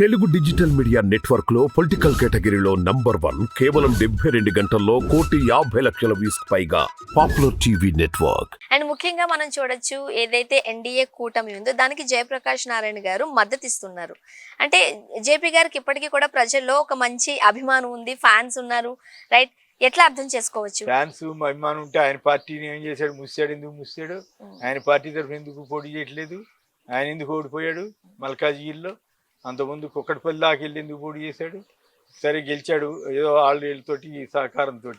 Telugu digital media నెట్వర్క్లో political కేటగిరీలో number one కేవలం డెబ్బై రెండు గంటల్లో కోటి యాభై లక్షల వ్యూస్ పైగా పాపులర్ టీవీ నెట్వర్క్. అండ్ ముఖ్యంగా మనం చూడొచ్చు ఏదైతే ఎన్డీఏ కూటమి ఉందో దానికి జయప్రకాష్ నారాయణ గారు మద్దతు ఇస్తున్నారు. అంటే జేపీ గారికి ఇప్పటికీ కూడా ప్రజల్లో ఒక మంచి అభిమానం ఉంది ఫ్యాన్స్ ఉన్నారు రైట్? ఎట్లా అర్థం చేసుకోవచ్చు? ఫ్యాన్స్ అభిమానం ఉంటే ఆయన పార్టీని ఏం చేశాడు? ముసాడు ఎందుకు ముసాడు ఆయన పార్టీ తరఫున ఎందుకు పోటీ చేయట్లేదు? ఆయన ఎందుకు ఓడిపోయాడు? మల్కాజ్గిరిలో? అంతకుముందు కుక్కటిపల్లి దాకా వెళ్ళి ఎందుకు పోటీ చేశాడు. సరే గెలిచాడు. ఏదో ఆళ్ళతోటి సహకారంతో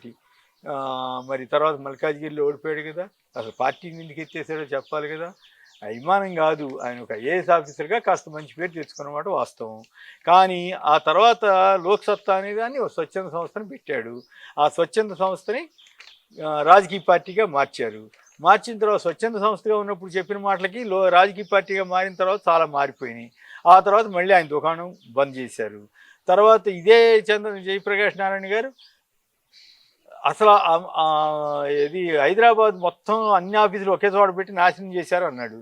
మరి తర్వాత మల్కాజ్గిరిలో ఓడిపోయాడు కదా. అసలు పార్టీని ఎందుకు ఎత్తేసాడో చెప్పాలి కదా. అభిమానం కాదు. ఆయన ఒక ఐఏఎస్ ఆఫీసర్గా కాస్త మంచి పేరు తెచ్చుకున్నమాట వాస్తవం. కానీ ఆ తర్వాత లోక్సత్తా అనే దాన్ని ఒక స్వచ్ఛంద సంస్థని పెట్టాడు. ఆ స్వచ్ఛంద సంస్థని రాజకీయ పార్టీగా మార్చారు. మార్చిన తర్వాత స్వచ్ఛంద సంస్థగా ఉన్నప్పుడు చెప్పిన మాటలకి లో రాజకీయ పార్టీగా మారిన తర్వాత చాలా మారిపోయినాయి. ఆ తర్వాత మళ్ళీ ఆయన దుకాణం బంద్ చేశారు. తర్వాత ఇదే చంద్ర జయప్రకాష్ నారాయణ గారు అసలు ఇది హైదరాబాద్ మొత్తం అన్ని ఆఫీసులు ఒకే చోట పెట్టి నాశనం చేశారు అన్నాడు.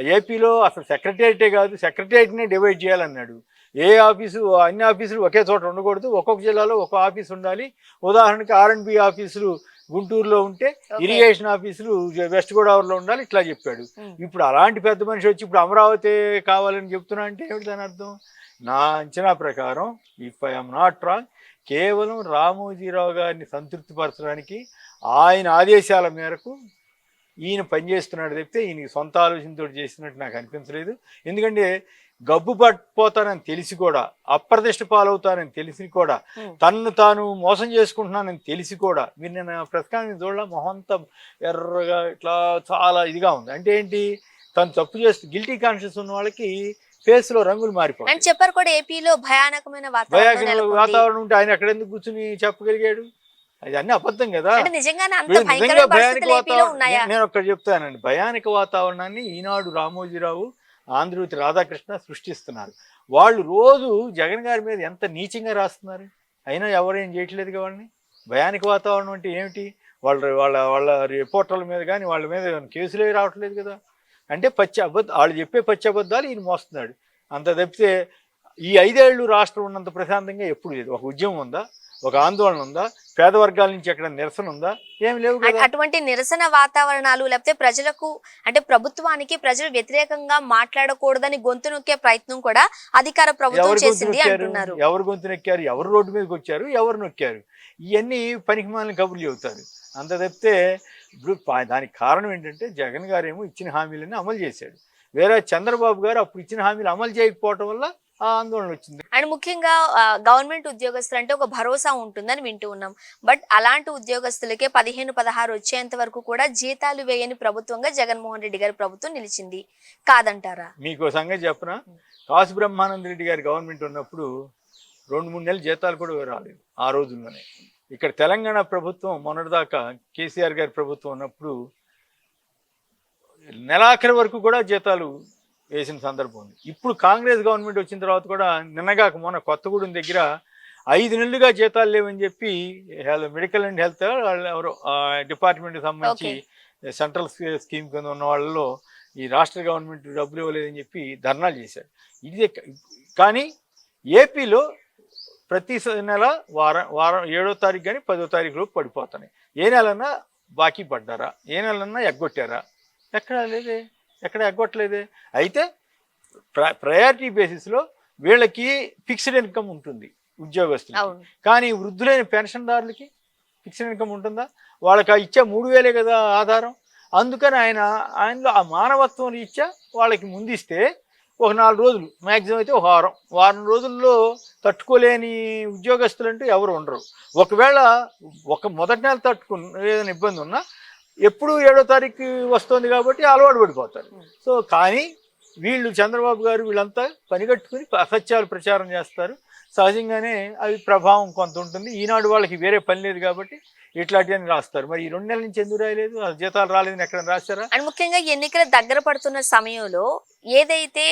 ఏపీలో అసలు సెక్రటేరియటే కాదు సెక్రటేరియట్నే డివైడ్ చేయాలన్నాడు. ఏ ఆఫీసు అన్ని ఆఫీసులు ఒకే చోట ఉండకూడదు. ఒక్కొక్క జిల్లాలో ఒక ఆఫీస్ ఉండాలి. ఉదాహరణకి ఆర్ అండ్ బి ఆఫీసులు గుంటూరులో ఉంటే. ఇరిగేషన్ ఆఫీసులు వెస్ట్ గోదావరిలో ఉండాలి ఇట్లా చెప్పాడు. ఇప్పుడు అలాంటి పెద్ద మనిషి వచ్చి ఇప్పుడు అమరావతి కావాలని చెప్తున్నా అంటే ఏమిటి దాని అర్థం నా అంచనా ప్రకారం ఇఫ్ ఐఎమ్ నాట్ రాంగ్ కేవలం రామోజీరావు గారిని సంతృప్తిపరచడానికి ఆయన ఆదేశాల మేరకు ఈయన పనిచేస్తున్నాడు తప్పితే ఈయనకి సొంత ఆలోచనతో చేసినట్టు నాకు అనిపించలేదు ఎందుకంటే గబ్బు పట్టిపోతానని తెలిసి కూడా అప్రతిష్ట పాలవుతానని తెలిసి కూడా. తన్ను తాను మోసం చేసుకుంటున్నానని తెలిసి కూడా మీరు నేను ప్రస్తుతానికి చూడాల మొహంతా ఎర్రగా ఇట్లా చాలా ఇదిగా ఉంది. అంటే ఏంటి? తను తప్పు చేస్తూ గిల్టీ కాన్షియస్ ఉన్న వాళ్ళకి ఫేస్లో రంగులు అండ్ మారిపోతాయి చెప్పారు కూడా ఏపీలో భయానకమైన నెలకొంది. వాతావరణం ఉంటే ఆయన ఎక్కడ ఎందుకు కూర్చుని చెప్పగలిగాడు? అది అన్ని అబద్ధం కదా. భయానక వాతావరణం నేను ఒకటి చెప్తానండి. భయానక వాతావరణాన్ని ఈనాడు రామోజీరావు ఆంధ్రజ్యోతి రాధాకృష్ణ సృష్టిస్తున్నారు. వాళ్ళు రోజు జగన్ గారి మీద ఎంత నీచంగా రాస్తున్నారు? అయినా ఎవరేం చేయట్లేదు వాళ్ళని? భయానికి వాతావరణం అంటే ఏమిటి? వాళ్ళ వాళ్ళ వాళ్ళ రిపోర్టర్ల మీద కానీ వాళ్ళ మీద ఏమైనా కేసులు రావట్లేదు కదా? అంటే పచ్చి అబద్ధ వాళ్ళు చెప్పే పచ్చి అబద్ధాలు ఈయన మోస్తున్నాడు. అంత తప్పితే ఈ ఐదేళ్ళు రాష్ట్రం ఉన్నంత ప్రశాంతంగా ఎప్పుడు లేదు. ఒక ఉద్యమం ఉందా? ఒక ఆందోళన ఉందా? పేద వర్గాల నుంచి ఎక్కడ నిరసన ఉందా? ఏం లేవు అటువంటి నిరసన వాతావరణాలు లేకపోతే ప్రజలకు అంటే ప్రభుత్వానికి ప్రజలు వ్యతిరేకంగా మాట్లాడకూడదని గొంతు నొక్కే ప్రయత్నం కూడా అధికార ప్రభుత్వం ఎవరు గొంతు చేసింది నొక్కారు? అంటున్నారు. ఎవరు గొంతు నొక్కారు? ఎవరు రోడ్డు మీదకి వచ్చారు? ఎవరు నొక్కారు? ఇవన్నీ పనికిమాలిన కబుర్లు చెబుతారు. అంత తప్పితే ఇప్పుడు దానికి కారణం ఏంటంటే జగన్ గారు ఏమో ఇచ్చిన హామీలను అమలు చేశాడు. వేరే చంద్రబాబు గారు అప్పుడు ఇచ్చిన హామీలు అమలు చేయకపోవటం వల్ల ఆందోళన వచ్చింది. అండ్ ముఖ్యంగా గవర్నమెంట్ ఉద్యోగస్తులు అంటే ఒక భరోసా ఉంటుందని వింటూ ఉన్నాం. బట్ అలాంటి ఉద్యోగస్తులకే పదిహేను పదహారు వచ్చేంత వరకు కూడా జీతాలు వేయని ప్రభుత్వంగా జగన్మోహన్ రెడ్డి గారి ప్రభుత్వం నిలిచింది. కాదంటారా? మీకు సంగతి చెప్పనా? కాసు బ్రహ్మానంద రెడ్డి గారి గవర్నమెంట్ ఉన్నప్పుడు రెండు మూడు నెలలు జీతాలు కూడా రాలేదు ఆ రోజుల్లోనే. ఇక్కడ తెలంగాణ ప్రభుత్వం మొన్నటిదాకా కేసీఆర్ గారి ప్రభుత్వం ఉన్నప్పుడు నెలాఖరి వరకు కూడా జీతాలు వేసిన సందర్భం ఉంది. ఇప్పుడు కాంగ్రెస్ గవర్నమెంట్ వచ్చిన తర్వాత కూడా నిన్నగాక మొన్న కొత్తగూడెం దగ్గర ఐదు నెలలుగా జీతాలు లేవని చెప్పి మెడికల్ అండ్ హెల్త్ వాళ్ళు ఎవరో డిపార్ట్మెంట్కి సంబంధించి సెంట్రల్ స్కీ- స్కీమ్ కింద ఉన్న వాళ్ళలో ఈ రాష్ట్ర గవర్నమెంట్ డబ్బులు ఇవ్వలేదని చెప్పి ధర్నాలు చేశారు. ఇది కానీ ఏపీలో ప్రతి నెల వారం వారం ఏడో తారీఖు కానీ పదో తారీఖు లోపు పడిపోతున్నాయి. ఏ నెలన్నా బాకీ పడ్డారా? ఏ నెలన్నా ఎగ్గొట్టారా? ఎక్కడ లేదే. ఎక్కడ ఎగ్గొట్టలేదే. అయితే ప్ర ప్రయారిటీ బేసిస్లో వీళ్ళకి ఫిక్స్డ్ ఇన్కమ్ ఉంటుంది ఉద్యోగస్తులు కానీ వృద్ధులైన పెన్షన్దారులకి ఫిక్స్డ్ ఇన్కమ్ ఉంటుందా? వాళ్ళకి ఆ ఇచ్చే మూడు వేలే కదా ఆధారం. అందుకని ఆయన ఆయనలో ఆ మానవత్వం రీత్యా వాళ్ళకి ముందిస్తే ఒక నాలుగు రోజులు మ్యాక్సిమం అయితే ఒక వారం. వారం రోజుల్లో తట్టుకోలేని ఉద్యోగస్తులు అంటూ ఎవరు ఉండరు. ఒకవేళ ఒక మొదటి నెల తట్టుకున్న ఏదైనా ఇబ్బంది ఉన్నా ఎప్పుడు ఏడో తారీఖు వస్తుంది కాబట్టి అలవాటు పడిపోతారు. సో కానీ వీళ్ళు చంద్రబాబు గారు వీళ్ళంతా పనిగట్టుకుని అసత్యాలు ప్రచారం చేస్తారు. సహజంగానే అవి ప్రభావం కొంత ఉంటుంది. ఈనాడు వాళ్ళకి వేరే పని లేదు కాబట్టి ఇట్లాంటివన్నీ రాస్తారు. మరి ఈ రెండు నెలల నుంచి ఎందుకు రాయలేదు? ఆ జీతాలు రాలేదని ఎక్కడ రాస్తారా అండ్ ముఖ్యంగా ఎన్నికలు దగ్గర పడుతున్న సమయంలో ఏదైతే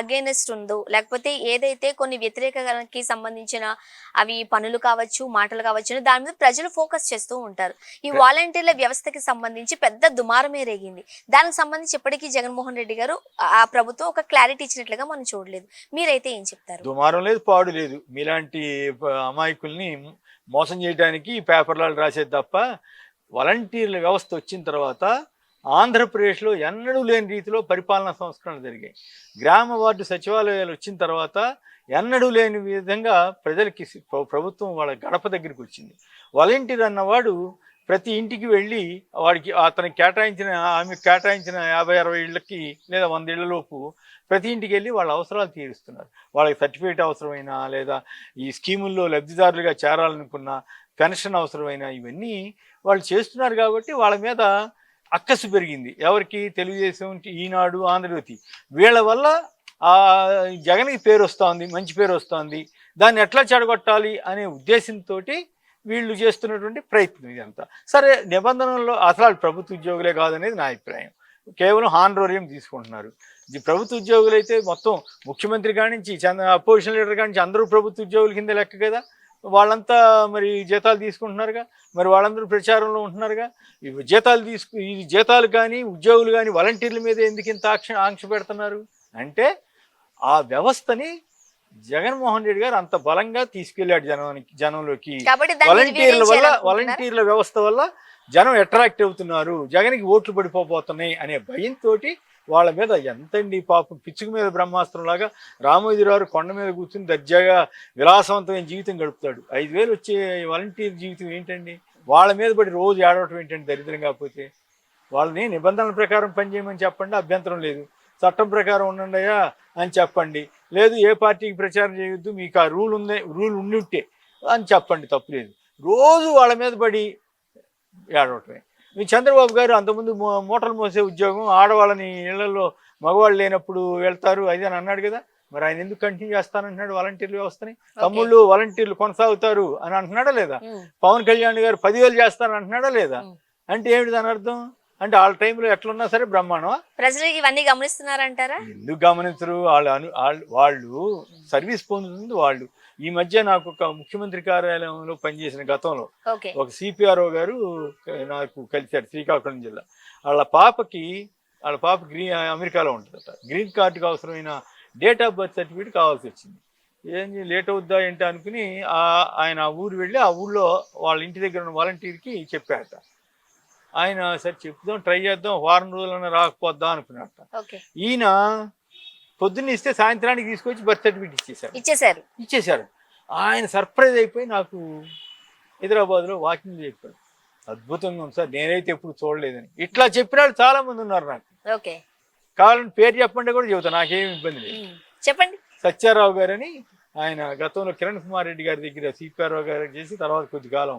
అగేనెస్ట్ ఉందో లేకపోతే ఏదైతే కొన్ని వ్యతిరేకకి సంబంధించిన అవి పనులు కావచ్చు మాటలు కావచ్చు దాని మీద ప్రజలు ఫోకస్ చేస్తూ ఉంటారు. ఈ వాలంటీర్ల వ్యవస్థకి సంబంధించి పెద్ద దుమారమే రేగింది దానికి సంబంధించి ఇప్పటికీ జగన్మోహన్ రెడ్డి గారు ఆ ప్రభుత్వం ఒక క్లారిటీ ఇచ్చినట్లుగా మనం చూడలేదు. మీరైతే ఏం చెప్తారు? దుమారం లేదు పాడు లేదు. మీలాంటి అమాయకుల్ని మోసం చేయడానికి పేపర్లలో రాసేది తప్ప వాలంటీర్ల వ్యవస్థ వచ్చిన తర్వాత ఆంధ్రప్రదేశ్లో ఎన్నడూ లేని రీతిలో పరిపాలనా సంస్కరణలు జరిగాయి. గ్రామ వార్డు సచివాలయాలు వచ్చిన తర్వాత ఎన్నడూ లేని విధంగా ప్రజలకి ప్రభుత్వం వాళ్ళ గడప దగ్గరికి వచ్చింది. వాలంటీర్ అన్నవాడు ప్రతి ఇంటికి వెళ్ళి వాడికి అతనికి కేటాయించిన ఆమె కేటాయించిన యాభై అరవై ఇళ్ళకి లేదా వంద ఇళ్ళలోపు ప్రతి ఇంటికి వెళ్ళి వాళ్ళ అవసరాలు తీరుస్తున్నారు. వాళ్ళకి సర్టిఫికేట్ అవసరమైనా లేదా ఈ స్కీముల్లో లబ్ధిదారులుగా చేరాలనుకున్న పెన్షన్ అవసరమైన ఇవన్నీ వాళ్ళు చేస్తున్నారు కాబట్టి వాళ్ళ మీద అక్కసు పెరిగింది. ఎవరికి? తెలుగుదేశం ఈనాడు ఆంధ్రజ్యోతి. వీళ్ళ వల్ల ఆ జగన్కి పేరు వస్తుంది మంచి పేరు వస్తుంది. దాన్ని ఎట్లా చెడగొట్టాలి అనే ఉద్దేశంతో వీళ్ళు చేస్తున్నటువంటి ప్రయత్నం ఇదంతా. సరే నిబంధనల్లో అసలు ప్రభుత్వ ఉద్యోగులే కాదనేది నా అభిప్రాయం. కేవలం హానరోరియం తీసుకుంటున్నారు. ఈ ప్రభుత్వ ఉద్యోగులు అయితే మొత్తం ముఖ్యమంత్రి కానించి చంద్ర అపోజిషన్ లీడర్ కానించి అందరూ ప్రభుత్వ ఉద్యోగుల కింద లెక్క కదా? వాళ్ళంతా మరి జీతాలు తీసుకుంటున్నారుగా మరి వాళ్ళందరూ ప్రచారంలో ఉంటున్నారుగా. ఇవి జీతాలు తీసుకు ఈ జీతాలు కానీ ఉద్యోగులు కానీ వాలంటీర్ల మీద ఎందుకు ఇంత ఆక్ష ఆంక్ష పెడుతున్నారు? అంటే ఆ వ్యవస్థని జగన్మోహన్ రెడ్డి గారు అంత బలంగా తీసుకెళ్ళాడు జనానికి జనంలోకి. వాలంటీర్ల వల్ల వాలంటీర్ల వ్యవస్థ వల్ల జనం అట్రాక్ట్ అవుతున్నారు. జగన్కి ఓట్లు పడిపోబోతున్నాయి అనే భయంతో వాళ్ళ మీద ఎంతండి పాపం పిచ్చుక మీద బ్రహ్మాస్త్రం లాగా రామోజీరావు కొండ మీద కూర్చుని దర్జాగా విలాసవంతమైన జీవితం గడుపుతాడు. ఐదు వేలు వచ్చే వాలంటీర్ జీవితం ఏంటండి? వాళ్ళ మీద పడి రోజు ఏడవటం ఏంటండి దరిద్రం కాకపోతే? వాళ్ళని నిబంధనల ప్రకారం పనిచేయమని చెప్పండి అభ్యంతరం లేదు. చట్టం ప్రకారం ఉండండి అయ్యా అని చెప్పండి. లేదు ఏ పార్టీకి ప్రచారం చేయొద్దు మీకు ఆ రూల్ ఉంది రూల్ ఉండి అని చెప్పండి తప్పులేదు రోజు వాళ్ళ మీద పడి ఏడవటమే. మీ చంద్రబాబు గారు అంతకుముందు మూటలు మోసే ఉద్యోగం ఆడవాళ్ళని ఇళ్ళలో మగవాళ్ళు లేనప్పుడు వెళ్తారు అది అని అన్నాడు కదా. మరి ఆయన ఎందుకు కంటిన్యూ చేస్తానంటున్నాడు? వాలంటీర్ల వ్యవస్థని? తమ్ముళ్ళు వాలంటీర్లు కొనసాగుతారు అని అంటున్నాడా లేదా? పవన్ కళ్యాణ్ గారు పదివేలు చేస్తాను అంటున్నాడా లేదా. అంటే ఏమిటి దాని అర్థం? అంటే వాళ్ళ టైంలో ఎట్లున్నా సరే బ్రహ్మాండమా? ప్రజలు ఇవన్నీ గమనిస్తున్నారంటారా? ఎందుకు గమనించరు? వాళ్ళు- వాళ్ళు సర్వీస్ పొందుతుంది వాళ్ళు. ఈ మధ్య నాకు ఒక ముఖ్యమంత్రి కార్యాలయంలో పనిచేసిన గతంలో ఒక సిపిఆర్ఓ గారు నాకు కలిశారు శ్రీకాకుళం జిల్లా. వాళ్ళ పాపకి వాళ్ళ పాప గ్రీన్ అమెరికాలో ఉంటుందట. గ్రీన్ కార్డుకి అవసరమైన డేట్ ఆఫ్ బర్త్ సర్టిఫికేట్ కావాల్సి వచ్చింది. ఏం లేట్ అవుద్దా ఏంటి అనుకుని ఆ- ఆయన ఆ ఊరు వెళ్ళి ఆ ఊళ్ళో వాళ్ళ ఇంటి దగ్గర ఉన్న వాలంటీర్కి చెప్పారట. ఆయన సరే చెప్దాం ట్రై చేద్దాం వారం రోజులన్నా రాకపోద్దాం అనుకున్నట్ట ఈయన పొద్దున్న ఇస్తే సాయంత్రానికి తీసుకొచ్చి బర్త్ సర్టిఫికేట్ ఇచ్చేశారు. ఇచ్చేసారు ఇచ్చేశారు. ఆయన సర్ప్రైజ్ అయిపోయి నాకు హైదరాబాద్లో వాకింగ్ చెప్పాడు అద్భుతంగా ఉంది సార్ నేనైతే ఎప్పుడు చూడలేదని. ఇట్లా చెప్పిన వాళ్ళు చాలా మంది ఉన్నారు నాకు. ఓకే. కావాలని పేరు చెప్పండి కూడా చెబుతా నాకేం ఇబ్బంది లేదు. చెప్పండి. సత్యారావు గారని ఆయన గతంలో కిరణ్ కుమార్ రెడ్డి గారి దగ్గర సిపిఆర్ఓ గారు చేసి తర్వాత కొద్ది కాలం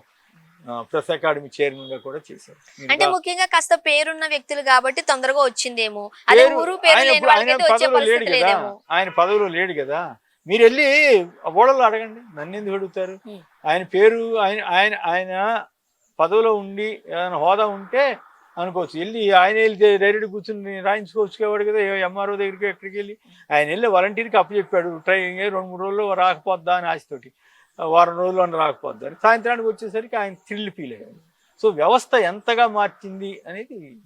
ప్రెస్ అకాడమీ చైర్మన్గా కూడా చేశారు. అంటే ముఖ్యంగా కాస్త పేరున్న వ్యక్తులు కాబట్టి తొందరగా వచ్చిందేమో. అదే పేరు- ఊరు పేరు ఆయన లేని ఇప్పుడు- ఆయన వాళ్ళకైతే వచ్చే పదవిలో లేడు పరిస్థితి కదా. లేదేమో. ఆయన పదవిలో లేడు కదా. మీరు వెళ్ళి ఓడల్లో అడగండి. నన్ను ఎందుకు అడుగుతారు. ఆయన పేరు ఆయన ఆయన ఆయన పదవిలో ఉండి ఏదైనా హోదా ఉంటే అనుకోవచ్చు. వెళ్ళి ఆయన వెళ్ళి డైరెక్ట్ కూర్చుని రాయించుకోవచ్చు కాబట్టి కదా ఎంఆర్ఓ దగ్గరికి ఎక్కడికి వెళ్ళి. ఆయన వెళ్ళి వాలంటీర్కి అప్పు చెప్పాడు. ట్రై రెండు మూడు రోజుల్లో రాకపోద్దా అని ఆశతోటి. వారం రోజుల్లో రాకపోద్దా. అని సాయంత్రానికి వచ్చేసరికి ఆయన థ్రిల్ ఫీల్ అయ్యాడు. సో వ్యవస్థ ఎంతగా మార్చింది అనేది